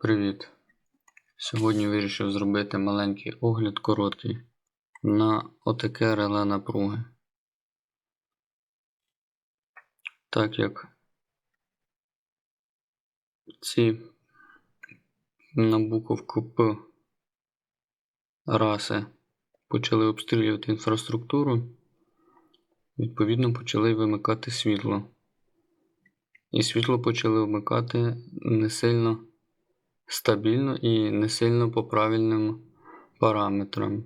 Привіт! Сьогодні вирішив зробити маленький огляд короткий на отаке реле напруги. Так як ці на буковку П раси почали обстрілювати інфраструктуру, відповідно почали вимикати світло. І світло почали вмикати не сильно стабільно і не сильно по правильним параметрам.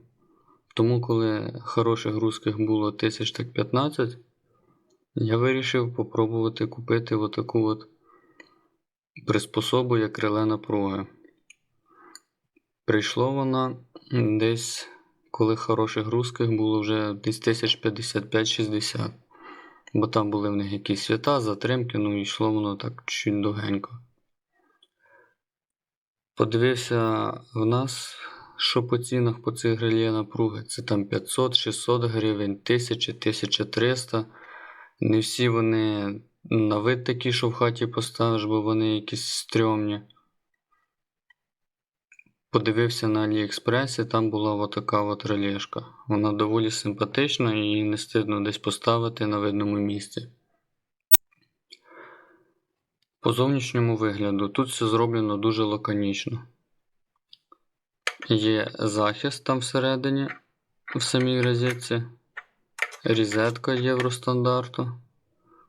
Тому, коли хороших русських було 1015, я вирішив попробувати купити отаку от приспособу як реле напруги. Прийшло вона десь, коли хороших русських було вже десь 1055-60. Бо там були в них якісь свята, затримки, ну і йшло воно так чуть довгенько. Подивився в нас, що по цінах по цих реле напруги. Це там 500-600 гривень, 1000, 1300. Не всі вони на вид такі, що в хаті поставиш, бо вони якісь стрьомні. Подивився на Аліекспресі, там була отака от релешка. Вона доволі симпатична і не стидно десь поставити на видному місці. По зовнішньому вигляду тут все зроблено дуже лаконічно. Є захист там всередині, в самій розетці, різетка євростандарту,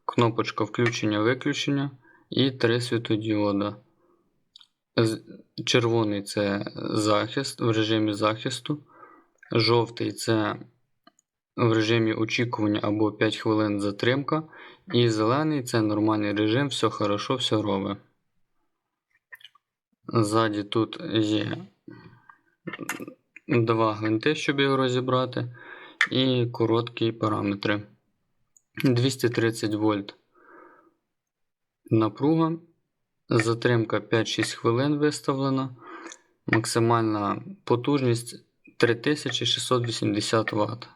кнопочка включення-виключення і три світодіода. Червоний це захист в режимі захисту, жовтий це в режимі очікування або 5 хвилин затримка. І зелений це нормальний режим, все хорошо, все робить. Ззаді тут є два гвинти, щоб його розібрати, і короткі параметри. 230 вольт напруга. Затримка 5-6 хвилин виставлена. Максимальна потужність 3680 Вт.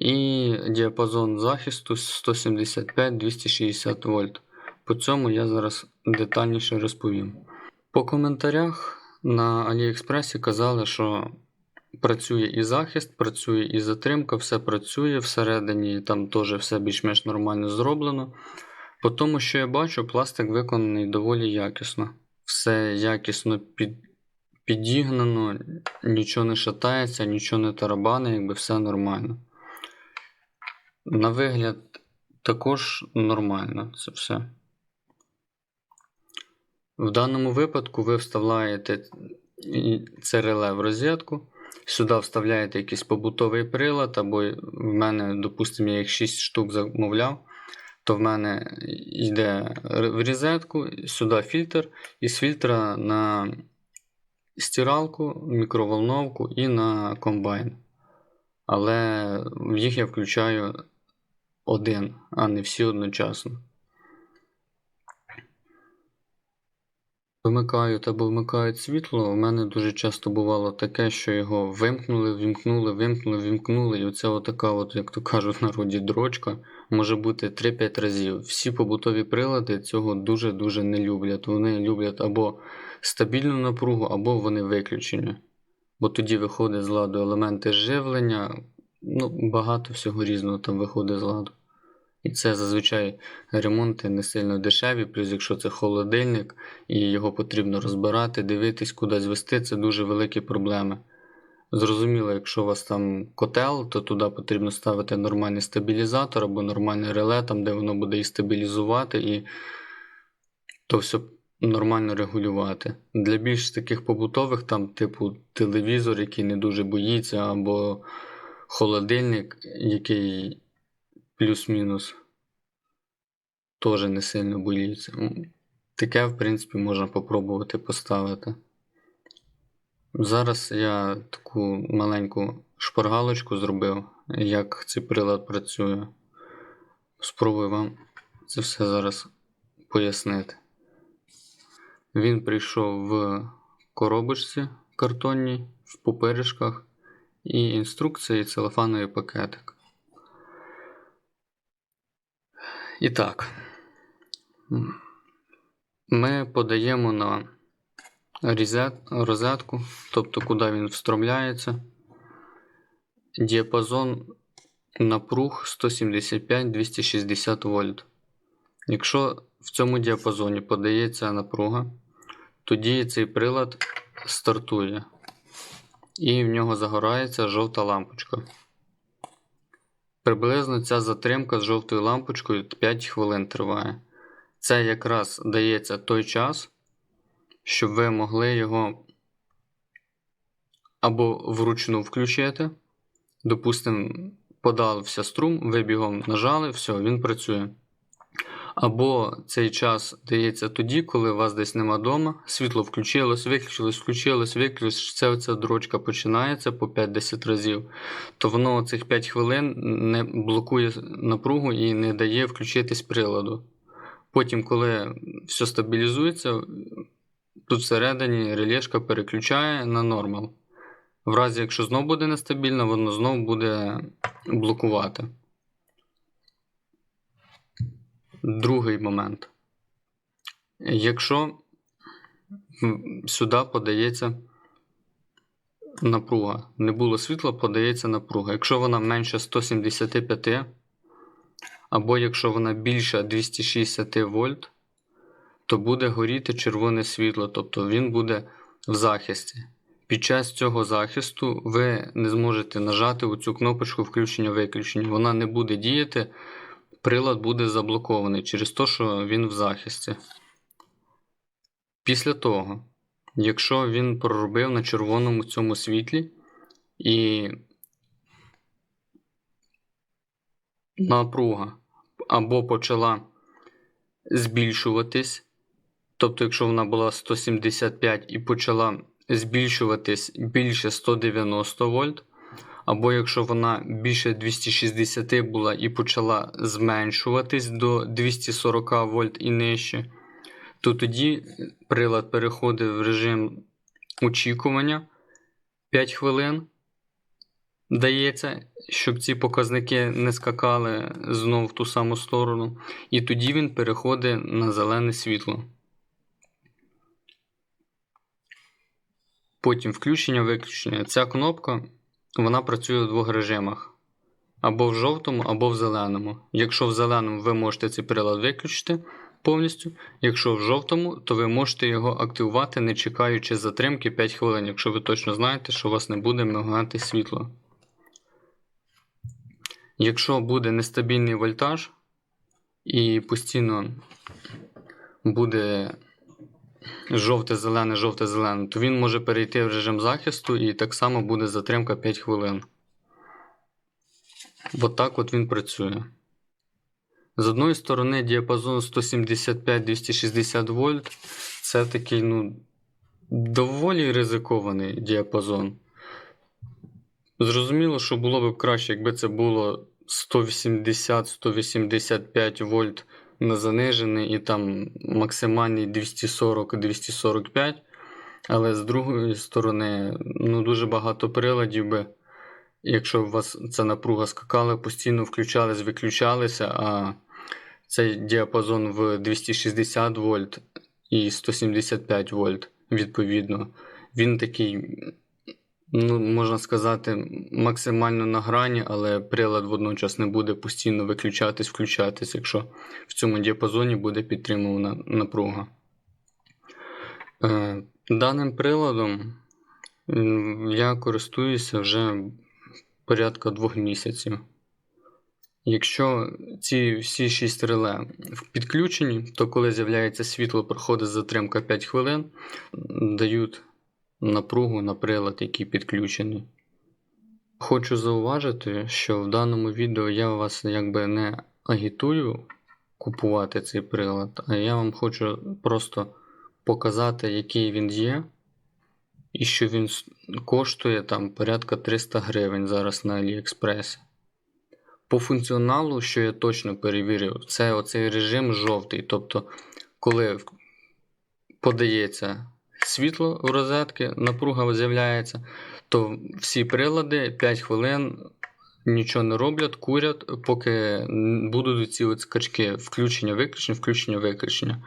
І діапазон захисту 175-260 вольт. По цьому я зараз детальніше розповім. По коментарях на Аліекспресі казали, що працює і захист, працює і затримка, все працює всередині, там теж все більш-менш нормально зроблено. По тому, що я бачу, пластик виконаний доволі якісно. Все якісно під, підігнано, нічого не шатається, нічого не тарабане, якби все нормально. На вигляд, також нормально це все. В даному випадку ви вставляєте це реле в розетку, сюди вставляєте якийсь побутовий прилад, або в мене, допустимо, я їх 6 штук замовляв, то в мене йде в розетку, сюди фільтр, і з фільтра на стиралку, мікроволновку і на комбайн. Але їх я включаю один, а не всі одночасно. Вимикають або вмикають світло. У мене дуже часто бувало таке, що його вимкнули, вімкнули, вимкнули, вімкнули. І оце отака, от, як то кажуть в народі, дрочка може бути 3-5 разів. Всі побутові прилади цього дуже-дуже не люблять. Вони люблять або стабільну напругу, або вони виключені. Бо тоді виходить з ладу елементи живлення. Ну, багато всього різного там виходить з ладу. І це зазвичай ремонти не сильно дешеві, плюс якщо це холодильник і його потрібно розбирати, дивитись, кудись вести, це дуже великі проблеми. Зрозуміло, якщо у вас там котел, то туди потрібно ставити нормальний стабілізатор або нормальне реле, там, де воно буде і стабілізувати, і то все нормально регулювати. Для більш таких побутових, там, типу телевізор, який не дуже боїться, або холодильник, який плюс-мінус теж не сильно боліться. Таке, в принципі, можна попробувати поставити. Зараз я таку маленьку шпаргалочку зробив, як цей прилад працює. Спробую вам це все зараз пояснити. Він прийшов в коробочці картонній, в пупиришках, і інструкція і целофановий пакетик. І так, ми подаємо на розетку, тобто куди він встромляється. Діапазон напруг 175-260 вольт. Якщо в цьому діапазоні подається напруга, тоді цей прилад стартує. І в нього загорається жовта лампочка. Приблизно ця затримка з жовтою лампочкою 5 хвилин триває. Це якраз дається той час, щоб ви могли його або вручну включити. Допустимо, подався струм, ви бігом нажали, все, він працює. Або цей час дається тоді, коли вас десь нема вдома, світло включилось, виключилось, включилось, виключилось, ця оця дрочка починається по 5-10 разів, то воно цих 5 хвилин не блокує напругу і не дає включитись приладу. Потім, коли все стабілізується, тут всередині релешка переключає на нормал. В разі, якщо знову буде нестабільно, воно знову буде блокувати. Другий момент. Якщо сюди подається напруга, не було світла, подається напруга. Якщо вона менше 175, або якщо вона більше 260 вольт, то буде горіти червоне світло, тобто він буде в захисті. Під час цього захисту ви не зможете нажати оцю кнопочку включення-виключення. Вона не буде діяти, прилад буде заблокований через те, що він в захисті. Після того, якщо він проробив на червоному цьому світлі і напруга або почала збільшуватись, тобто, якщо вона була 175 і почала збільшуватись більше 190 вольт, або якщо вона більше 260 була і почала зменшуватись до 240 вольт і нижче, то тоді прилад переходить в режим очікування 5 хвилин. Дається, щоб ці показники не скакали знову в ту саму сторону, і тоді він переходить на зелене світло. Потім включення-виключення. Ця кнопка вона працює у двох режимах: або в жовтому, або в зеленому. Якщо в зеленому ви можете цей прилад виключити повністю, якщо в жовтому, то ви можете його активувати, не чекаючи затримки 5 хвилин, якщо ви точно знаєте, що у вас не буде мигати світло. Якщо буде нестабільний вольтаж і постійно буде жовте-зелене, жовте-зелене, то він може перейти в режим захисту і так само буде затримка 5 хвилин. От так от він працює. З одної сторони, діапазон 175-260 вольт це такий ну, доволі ризикований діапазон. Зрозуміло, що було б краще, якби це було 180-185 вольт на занижений і там максимальний 240-245. Але з другої сторони, ну дуже багато приладів би, якщо у вас ця напруга скакала, постійно включались, виключалися, а цей діапазон в 260 вольт і 175 вольт, відповідно, він такий ну, можна сказати, максимально на грані, але прилад водночас не буде постійно виключатись, включатись, якщо в цьому діапазоні буде підтримувана напруга. Е, даним приладом я користуюся вже порядка двох місяців. Якщо ці всі 6 реле підключені, то коли з'являється світло, проходить затримка 5 хвилин, дають напругу на прилад, який підключений. Хочу зауважити, що в даному відео я вас якби не агітую купувати цей прилад, а я вам хочу просто показати, який він є, і що він коштує там порядка 300 гривень зараз на Аліекспресі. По функціоналу, що я точно перевірив, це оцей режим жовтий. Тобто, коли подається світло в розетки, напруга з'являється, то всі прилади 5 хвилин нічого не роблять, курять, поки будуть ці от скачки включення-виключення, включення-виключення.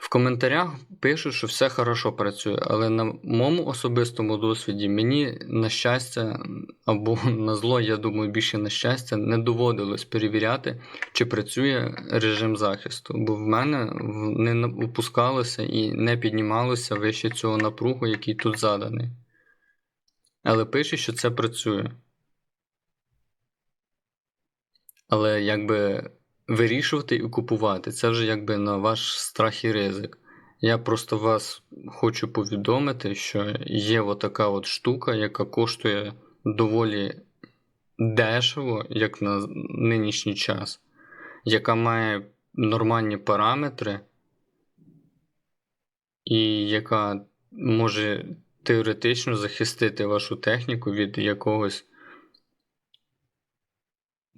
В коментарях пишуть, що все хорошо працює, але на моєму особистому досвіді мені, на щастя, або на зло, я думаю, більше на щастя, не доводилось перевіряти, чи працює режим захисту. Бо в мене не опускалося і не піднімалося вище цього напругу, який тут заданий. Але пише, що це працює. Але якби вирішувати і купувати це вже якби на ваш страх і ризик. Я просто вас хочу повідомити, що є отака от штука, яка коштує доволі дешево, як на нинішній час, яка має нормальні параметри, і яка може теоретично захистити вашу техніку від якогось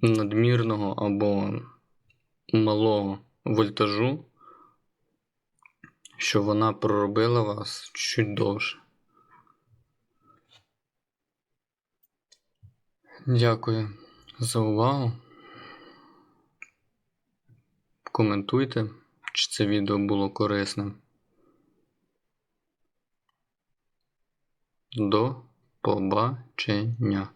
надмірного або малого вольтажу, що вона проробила вас чуть довше. Дякую за увагу. Коментуйте, чи це відео було корисним. До побачення.